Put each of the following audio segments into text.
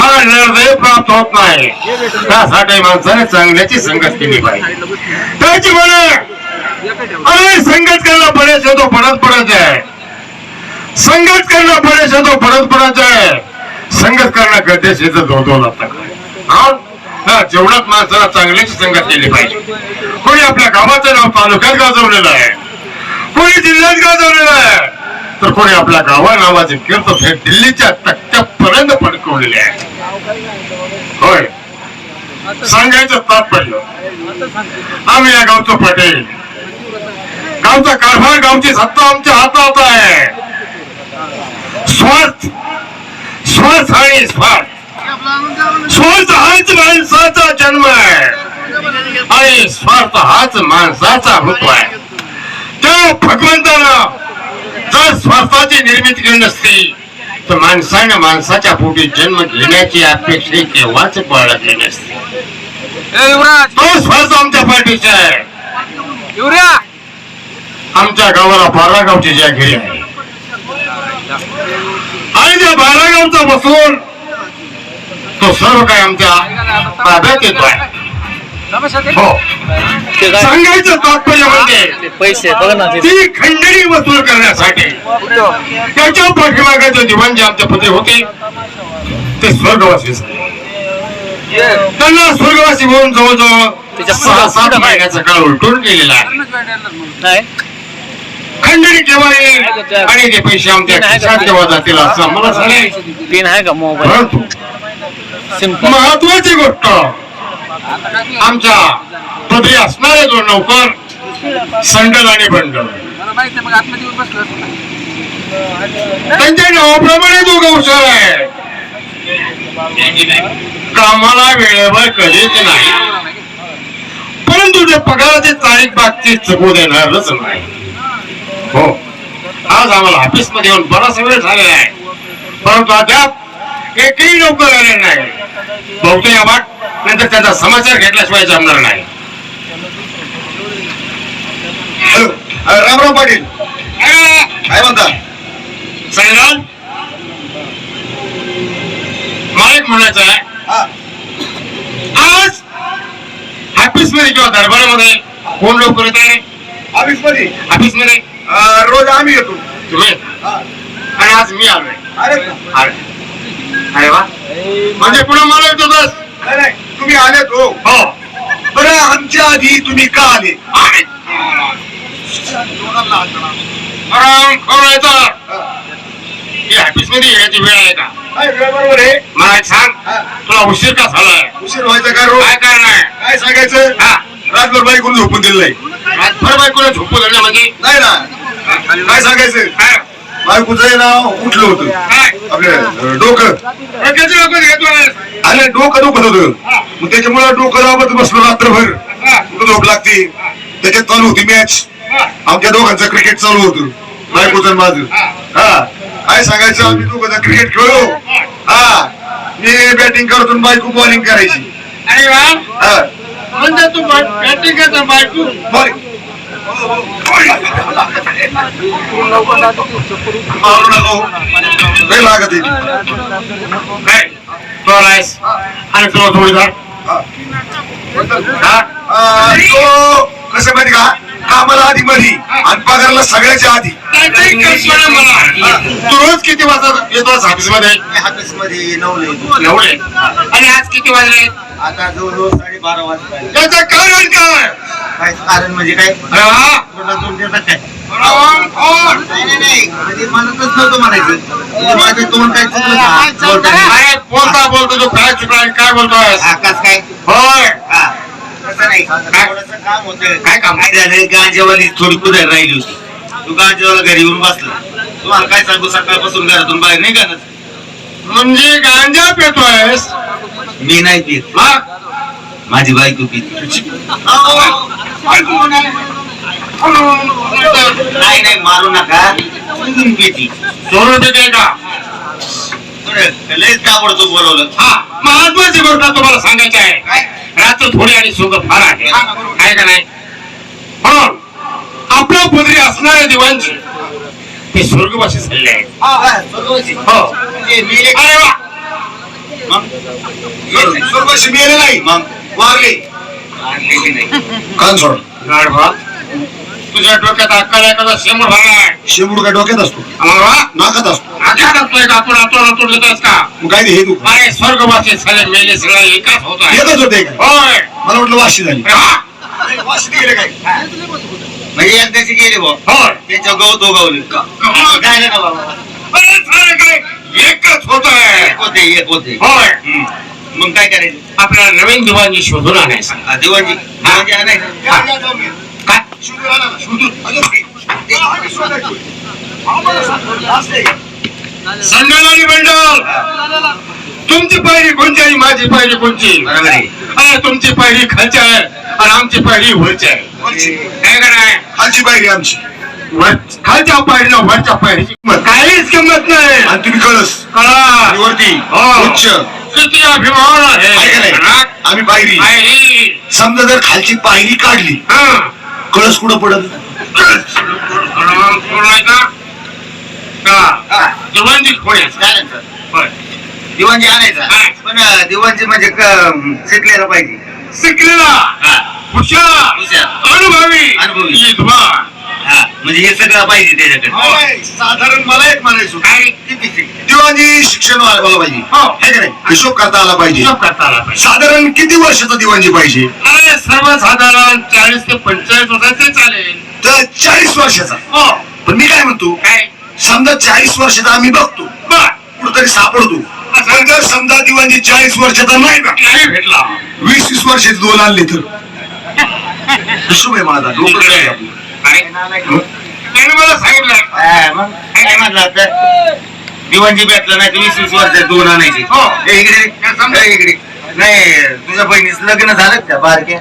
हा निर्णय प्राप्त होत नाही त्यासाठी माणसाने चांगल्याची संगत केली पाहिजे. त्याची म्हणे. अरे संगत करणं पडे से पडत पडत आहे. संगत करणं पडे से पडत पडत आहे. संगत करणं गरजेचे तर धोधो हा? माणसाला चांगल्याची संगत केली पाहिजे. कोणी आपल्या गावाचं नाव तालुक्यात गाजवलेलं आहे कोणी जिल्ह्यात गाजवलेलं आहे तर कोणी आपल्या गावा नावाचे कीर्त थेट दिल्लीच्या तक्त्यापर्यंत पडकवलेले आहे. होय. सांगायचं तात्पर्य. आम्ही या गावचं पटेल. गावचा कारभार गावची सत्ता आमच्या हातात आहे. स्वार्थ. स्वार्थ आणि स्वार्थ. स्वार्थ हाच माणसाचा जन्म आहे. आणि स्वार्थ हाच माणसाचा हुक आहे. त्या भगवंतानं जर स्वार्थाची निर्मिती केली नसती तर माणसाने माणसाच्या पोटी जन्म घेण्याची अपेक्षा केव्हाच बाळगली नसती. युवराज! आमच्या पाठीचा आहे. युवऱ्या आमच्या गावाला बारा गावची जागिरी आहे. आणि त्या बारा गावचा बसून तो सर्व काय आमच्या ताब्यात येतो आहे सांगायचं तात्पर्य म्हणजे ते पैसे ते. खंडणी वसूल करण्यासाठी त्याच्या पाठीमागाचे दिवाण जे आमचे पती होते ते स्वर्गवासी त्यांना स्वर्गवासी होऊन जवळजवळ सहा सात? महिन्याचा काळ उलटून गेलेला आहे. खंडणी केव्हा येईल आणि ते पैसे आमच्या खिशात केव्हा जातील असं आम्हाला सांगायचं. पिन आहे का? मोबाईल. परंतु महत्वाची गोष्ट आमच्या पदरी असणारे जो नौकर संडल आणि बंडल त्यांच्या नावाप्रमाणे तो गौशल आहे. कामाला वेळेवर कधीच नाही. परंतु ते पगाराची तारीख बाबतीत चुकू देणारच नाही. हो. आज आम्हाला ऑफिसमध्ये येऊन बराचसा वेळ झालेला आहे. परंतु अद्याप एकही नोकर आले नाही. बहुतेक या वाट नंतर त्याचा समाचार घेतल्याशिवाय जमणार नाही. रामराव पाटील. काय म्हणता? साईराज? मला एक म्हणायचं आहे. आज ऑफिसमध्ये किंवा दरबारामध्ये कोण लोक करत आहे? ऑफिसमध्ये ऑफिसमध्ये रोज आम्ही येतो. तुम्ही. आणि आज मी आलोय. अरे. अरे अरे वा म्हणजे पुन्हा मला येतो बस. तुम्ही आलेत हो. हो. बरं आमच्या आधी तुम्ही का आले. आराम करायचा. ही ऑफिसमध्ये येण्याची वेळ आहे का? काय वेळ बरोबर आहे. मला एक सांग. हा. तुला उशीर का झालाय? उशीर व्हायचा काय रोज काय कारण आहे? काय सांगायचं? हा. रातभर बाई कोणी झोपून दिलं नाही. रातभर बायकोला झोपू धरलं म्हणजे? नाही ना. काय सांगायचं? काय? बायकोचं नाव उठलं होतं? आपलं डोकं. अरे डोकं दुखत होतं. मग त्याच्यामुळे डोकं दाबत बसलो रात्रभर. कुठं झोप लागते? त्याच्यात चालू होती मॅच आमच्या दोघांचं क्रिकेट चालू होतं. बायकोचं माझं. हा. काय सांगायचं? आम्ही दोघं क्रिकेट खेळलो. हा. मी बॅटिंग करतो बायको बॉलिंग करायची. अरे वा. तू बॅटिंग करता बायको? बॉलिंग नाही लागत आहे. काय? तो आलायस आणि तुला जोडीदार हा? अं, तो कसं माहिती का? कामाला आधी मधी आणि पगारला सगळ्याच्या आधी. तू रोज किती वाजता येतो ऑफिसमध्ये ऑफिसमध्ये नऊ आणि आज किती वाजले आता जवळजवळ साडेबारा वाजता. त्याचं कारण काय? काय कारण म्हणजे काय? नाही नाही, नाही. आधी म्हणतच नव्हतं म्हणायचं. म्हणजे माझं तोंड काय चुकलं का? बोलताना. अरे बोलता बोलतो तू काय चुकला आणि काय बोलतोय आकाश काय? होय. हा. तसं नाही. थोडंसं काम होतं. काय काम? काय झालं गांजेवाली थोडी कुदर राहिली होती. तू गांजेवाला घरी येऊन बसला. तुम्हाला काय सांगू? सकाळपासून घरातून बाहेर नाही का? म्हणजे गांजा पितोयस? मी नाही पित. मग माझी बायको पित नाही नाही मारू नका. समजून पिती सोडून देते का लयच ताबडतोब बोलवलं. हा महत्वाची गोष्ट तुम्हाला सांगायची आहे. रात्र थोडी आणि सुख फार आहे. आहे का नाही? म्हणून आपल्या पदरी असणाऱ्या देवांची ते स्वर्गवासी आहेत हा, बरोबर आहे. हो. म्हणजे अरे वा! सर्वशी मेले नाही. मग? वारले आणलेली नाही. कान सोड. गाढवा तुझ्या डोक्यात अक्कल का शेमूर भरलाय शेंबूड काय डोक्यात असतो. अमरवा नाकात असतो. आख्यात असतोय का? आपण आतून येतोस का मग काय ते हे तू? अरे स्वर्गवासी झाले मेले सगळं एकाच होत आहे. होते काय होय. मला वाटलं वाशी झाली. हा, वाशी गेले काय? म्हणजे एकदाची गेली भाऊ होय. त्याच्या गवत उगवली. बाबा? सारं काय? एकच होत आहे एक होते एक होते. होय. हम्म. मग काय करायचं? आपल्याला नवीन दिवाणी शोधून आणायचा. हा, काय हा, तुमची पायरी कोणची आणि माझी पायरी आहे. अरे तुमची पायरी खालची आहे आणि आमची पायरी वरची आहे. काय कराय? खालची पायरी आमची. खालच्या पायरीला वरच्या पायरीची किंमत. काहीच किंमत नाही. आणि तुम्ही कळस. कळा. वरती. हो. उच्च. किती अभिमान आहे का आहे नाही? हा? आम्ही पायरी पायरी समजा जर खालची पायरी काढली हा. कळस कुठं पडत कळा, सोडायचा? का? हा, दिवाणजी खोड्याचा. चालेल सर होय. दिवाणजी आणायचा हा. पण अं, दिवाणजी म्हणजे क- शिकलेला पाहिजे शिकलेला हा, हुशार हुशार. अनुभवी अनुभवी. विद्वान हा, म्हणजे हे सगळं पाहिजे त्याच्याकडे. साधारण मला एक म्हणायचं. काय? किती शिक- दिवाणजी शिक्षण व्हायला पाहिजे. हो. है का नाही? हिशोब करता आला पाहिजे. हिशोब करता आला पाहिजे. साधारण किती वर्षाचा दिवाणजी पाहिजे? अरे सर्वसाधारण चाळीस ते पंचेचाळीस वर्षाचे चालेल. तर चाळीस वर्षाचा. हो. पण मी काय म्हणतो? काय? समजा चाळीस वर्षाचा आम्ही बघतो. बर. कुठतरी सापडतो. पण जर समजा दिवाणजी चाळीस वर्षाचा नाही भेटला. वीस वीस वर्षाचे दोन आणले तर. हिशोब आहे माझा डोकं आहे आपलं. काय त्याने मला सांगितलं. हा, मग काय म्हटलं आता? दिवाणजी भेटलं नाही तर वीस वीस वर्ष दोन आणायची. हो. इकडे ए, इकडे. नाही तुझ्या बहिणीच लग्न झालं का बारक्या?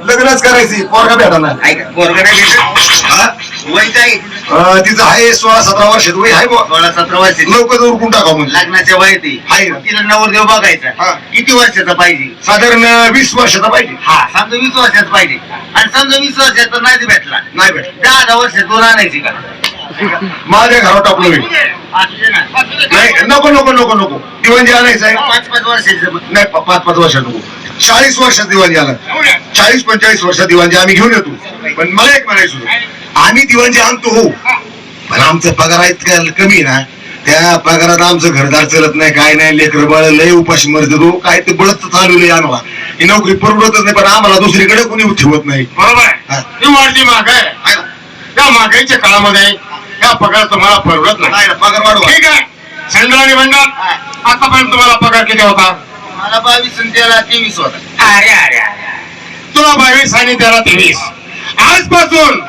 लग्नच करायची पोरगा भेटा ना ऐका पोरगं नाही भेटत? हा? वय काय तिचं आहे सोळा सतरा वर्षात वय आहे बुवा. सोळा सतरा वर्ष. लवकर उरकून टाका म्हणून लग्नाच्या वयात ती आहे ना. तिला नवरदेव बघायचा. हा. किती वर्षाचा पाहिजे? साधारण वीस वर्षाचा पाहिजे. हा समजा वीस वर्षाचा पाहिजे. आणि समजा वीस वर्षाचा नाही भेटला. नाही भेटला. दहा दहा वर्ष दोन आणायची का? माझ्या घरात टाकलो मी असू दे ना. नाही नको नको नको नको. दिवाणजी आणायचं आहे. पाच पाच वर्षाचं. नाही प- पाच पाच वर्षात नको. चाळीस वर्षात दिवाणजी आला. चाळीस पंचेचाळीस वर्षात दिवाणजी आम्ही घेऊन येतो. पण मला एक म्हणायचं होतं, आम्ही दिवाणजी आणतो हो. पण आमचं पगार इतका कमी ना त्या पगारात आमचं घरदार चलत नाही काय नाही लेकर बाळ लय उपाशी मरत तो काय ते बळत चालू आहे आम्हाला. ही नोकरी परवडतच नाही पण आम्हाला दुसरीकडे कोणी ठेवत नाही. बरोबर हा. आहे. ही. वाढली? त्या महागाईच्या काळामध्ये या पगार तुम्हाला परवडत नाही. नाही पगार वाढवा. ठीक आहे. आणि बंडल आतापर्यंत तुम्हाला पगार किती होता? मला बावीस आणि त्याला तेवीस होता. अरे अरे अरे. तुला बावीस आणि त्याला तेवीस. आजपासून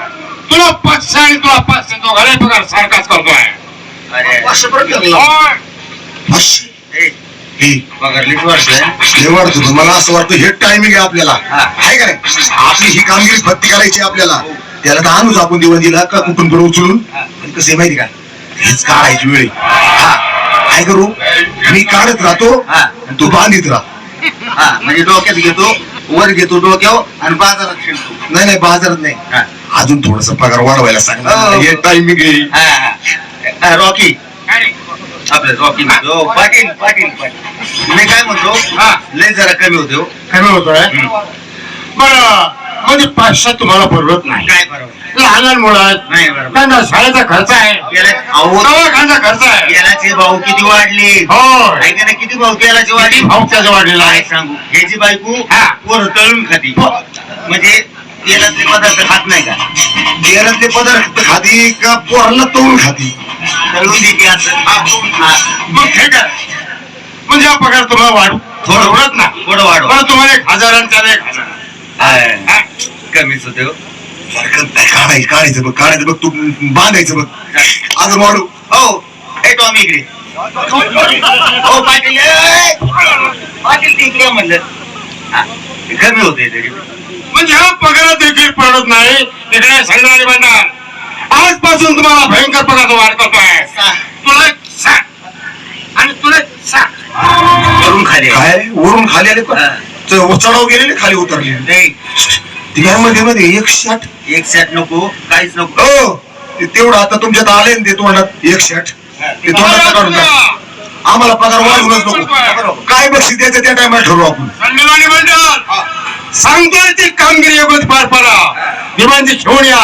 तुला पाचशे आणि तुला पाचशे दोघांनाही पगार सारखाच करतोय. हे, पगार वर्ष आहे हे होतं मला असं वाटतं हे टायमिंग आहे आपल्याला. हा. आहे का नाही? आपली ही कामगिरी फत्ती करायची आपल्याला. त्याला तर आणूच आपण दिवाणजीला का कुठून बरं उचलून? हा. पण कसं आहे माहिती का? हेच काढायची वेळ आहे. हा. काय करू मी काढत राहतो हा. आणि तू बांधित राह. हा म्हणजे डोक्यात घेतो वर घेतो डोक्यावर आणि बाजारात खेळतो नाही नाही बाजारात नाही. हा. अजून थोडस पगार वाढवायला सांग ना. हो. हे टायमिंग आहे हा, हा. हा, रॉकी? आपलं रॉकी म्हणतो पाटील पाटील पाटील. मी काय म्हणतो? हा. लय जरा कमी होते हो. कमी होतोय हम्म. बरं म्हणजे पाचशे तुम्हाला परवडत नाही. काय बरोबर लहान आहेत नाही बरोबर. त्यांना शाळेचा खर्च आहे. खर्च आहे. तेलाचे भाव किती वाढले? हो. ऐका ना किती भाव तेलाचे वाढले? भाव त्याचा वाढलेला आहे सांगू? ह्याची बायको हा. पोर तळून खाती. म्हणजे तेलातले पदार्थ खात नाही का? तेलातले पदार्थ खाती का पोरांना तळून खाती? तळून देते असं हा. मग ठीक आहे म्हणजे हा पगार तुम्हाला वाढ? थोडं. थोडत ना थोडं वाढव बरं तुम्हाला एक हजार आणि त्याला एक हजार. हा. कमीच होते हो. सारखं काढायचं काढायचं बघ काढायचं बघ तू बांधायचं बघ. अजून वाढू. हो. ए टॉमी इकडे. हो पाटील. ए! पाटील ते इकडे म्हणलं. कमी होते तरी म्हणजे हा पगार देखील पडत नाही. इकडे सांगणारे म्हणणार आजपासून तुम्हाला भयंकर पगार वाढ करतोय. सा- तुला एक आणि तुला एक वरून खाली काय? वरून खाली आले चढाव गेलेले खाली उतरले. नाही. काय मध्ये एकशे आठ एक सेट नको काहीच नको. हो. तेवढं आता तुमच्यात आले ते तोंडात. एकशे आठ ते तोंडात. आम्हाला पगार वाढवूनच नको. काय बक्षीस द्यायचं त्या टायमाला ठरवू आपण. संमेलनी म्हणतात सांगतोय ती कामगिरी योग्य पार पडा. दिवांची घेऊन या.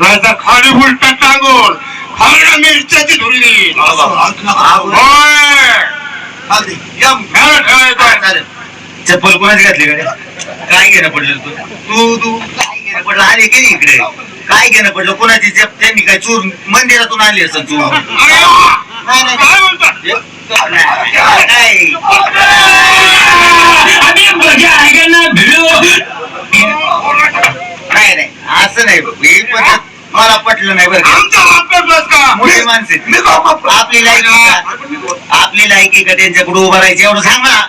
नाहीतर खाली उलटा टांगून खाली मिरच्याची धुरी देईल होय. चप्पल कोणाची घातली काय घेणं पडलं तू? तू तू. काय घेणं पडलं? आले की नाही इकडे? काय घेणं पडलं? कोणाची? त्यांनी काय चूर मंदिरातून आली असं वा! काय काय? नाही नाही असं नाही ही पद्धत मला पटलं नाही बरं का. मोठी माणसे आपली लायकी का आपली लायकी का त्यांच्या पुढे उभं राहायची एवढं सांग ना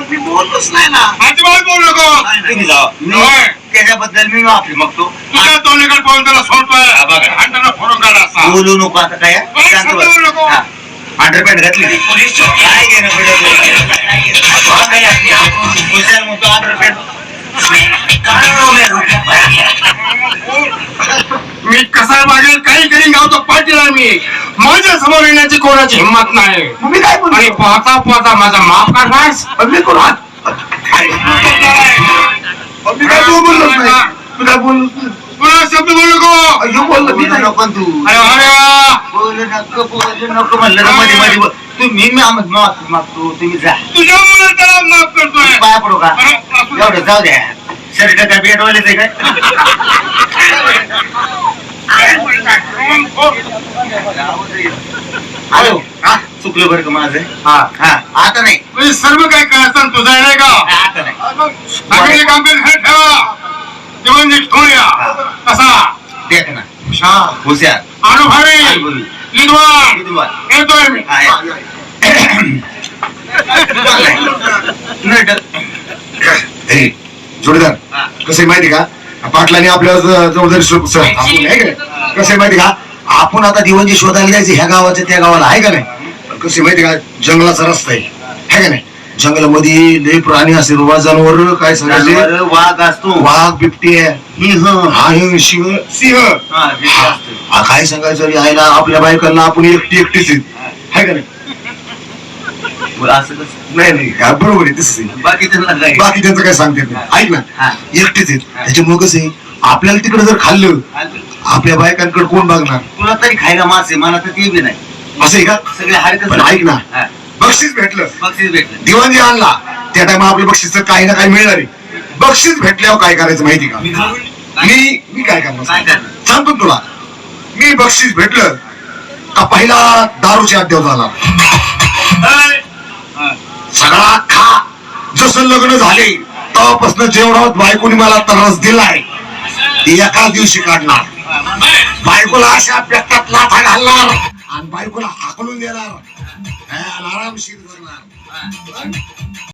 मी बोलतोच नाही ना अजिबात बोलू नको तुम्ही जावा मी होय. त्याच्याबद्दल मी माफी मागतो तुझ्या तोंडीकडे पाहून त्याला सोडतोय बघा. हाताला फोडून काढा असा बोलू नको आता काय हा? काय शांत बोलू बस. नको? हा. अंडरपॅन्ट घातली. काय घेणं पडलं तुला? काय म्हणतो अंडरपॅन्ट मी कसा मागेल काही करीन गावतो पाटील आहे मी. माझ्यासमोर येण्याची कोणाची हिंमत नाही. मी काय आणि पाहता पाहता माझा माफ करणार मी कोण? हात मी काय बोललोच नाही? मी काय पुन्हा शब्द बोलू नको बोललो मी बोलू नाही नको तू. अरे अरे बोलू नको बोलू नको म्हणलं ना मध्ये मध्ये बोल. तुम्ही मी आम- माफी मागतो तुम्ही जा. तुझ्यामुळे त्याला माफ करतोय. पाया पडू का. एवढं जाऊ द्या. काय आहे काय? हॅलो. हा चुकलं बरं का माझं? हा. हा. आता नाही. म्हणजे सर्व काय कळतं तुझं नाही का? आता नाही. हे ठेवा जेवण नीट घेऊन या कसा? देख ना हुशार. हुशार. अनुभवी. विद्वान. विद्वान. येतोय मी. हा, जोडीदार. कसं माहिती का? पाटलाने आपल्या ज- जवळ सु- स- आपण आहे का नाही? कसं आहे माहिती का? आपण आता दिवंजी शोधायला जायचं ह्या गावाच्या त्या गावाला आहे का नाही? कसं आहे माहिती का? जंगलाचा रस्ता आहे है का नाही? जंगलामध्ये लय प्राणी असेल बाबा जनावर काय सांगायचे? जनावरं, वाघ असतो. वाघ बिबटे सिंह. हा शिव सिंह. हा, हे हा, असतं. हा, काय सांगायचं? रे, आईला आपल्या बायकांना आपण एकटी एकटीच आहेत. का नाही? असं कसं? नाही नाही हा, बरोबर आहे तसंच आहे. बाकी त्यांना काय? बाकी त्यांचं काय सांगते ऐक ना हा. एकटेच आहेत. त्याच्यामुळे कसं आहे आपल्याला तिकडे जर खाल्लं आपल्या बायकांकडे कोण बघणार? तुला तरी खायला मासे मला तर ते बी नाही. असं आहे का? सगळे हाडकं पण ऐक ना. हा, बक्षीस भेटलं. बक्षीस भेटलं. दिवाणी आणला. त्या टायमा आपल्या बक्षीसचं काही ना काही मिळणार बक्षीस भेटल्यावर काय करायचं माहिती का? मी मी काय करणार? सांगतो तुला. मी बक्षीस भेटलं का पहिला दारूच्या अड्ड्यावर झाला सगळा खा. जसं लग्न झाले तेव्हापासून जेवढा बायकोनी मला त्रास दिलाय ती एका दिवशी काढणार. बायकोला अशा पेटात लाथा घालणार आणि बायकोला हाकलून देणार. हा, आणि आरामशीर करणार